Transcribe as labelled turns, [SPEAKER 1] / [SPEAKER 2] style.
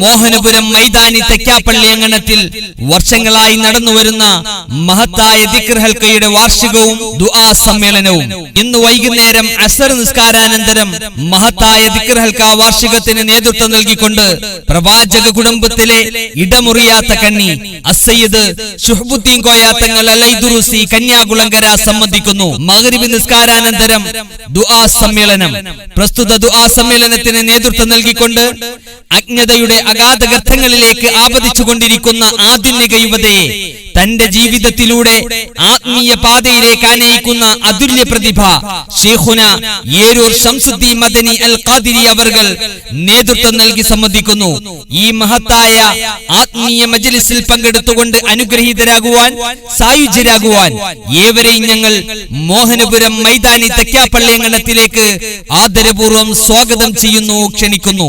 [SPEAKER 1] മോഹനപുരം മൈതാനി തെക്കാപ്പള്ളി അങ്കണത്തിൽ വർഷങ്ങളായി നടന്നുവരുന്ന മഹത്തായ ദിക്ർ ഹൽക്കയുടെ വാർഷികവും ദുആ സമ്മേളനവും. ഇന്ന് വൈകുന്നേരം അസർ നിസ്കാരാനന്തരം മഹത്തായ ദിക്ർ ഹൽക്ക വാർഷികത്തിന് നേതൃത്വം നൽകിക്കൊണ്ട് പ്രവാചക കുടുംബത്തിലെ ഇടമുറിയാത്ത കണ്ണി അസയ്യദ് ഷുഹബുദ്ദീൻ കോയാത്തങ്ങൾ അലൈദുറുസി കന്യാകുളങ്കര സംബന്ധിക്കുന്നു. മഗ്രിബ് നിസ്കാരാനന്തരം ദുആ സമ്മേളനം. പ്രസ്തുത ദുആ സമ്മേളനത്തിന് നേതൃത്വം നൽകിക്കൊണ്ട് അജ്ഞതയുടെ അഗാധ ഗർത്തങ്ങളിലേക്ക് ആപതിച്ചുകൊണ്ടിരിക്കുന്ന ആധുനിക യുവതയെ തന്റെ ജീവിതത്തിലൂടെ ആത്മീയ പാതയിലേക്ക് ആനയിക്കുന്ന അതുല്യ പ്രതിഭ ഷേഖുന ഏരൂർ ശംസുദ്ദീൻ മദനി അൽ ഖാദിരി അവർകൾ നേതൃത്വം നൽകി സമ്മതിക്കുന്നു. ഈ മഹത്തായ ആത്മീയ മജ്ലിസിൽ പങ്കെടുത്തുകൊണ്ട് അനുഗ്രഹീതരാകുവാൻ സായുജ്യരാകുവാൻ ഏവരെയും ഞങ്ങൾ മോഹനപുരം മൈതാനി തെക്കാപ്പള്ളി അങ്കണത്തിലേക്ക് ആദരപൂർവം സ്വാഗതം ചെയ്യുന്നു ക്ഷണിക്കുന്നു.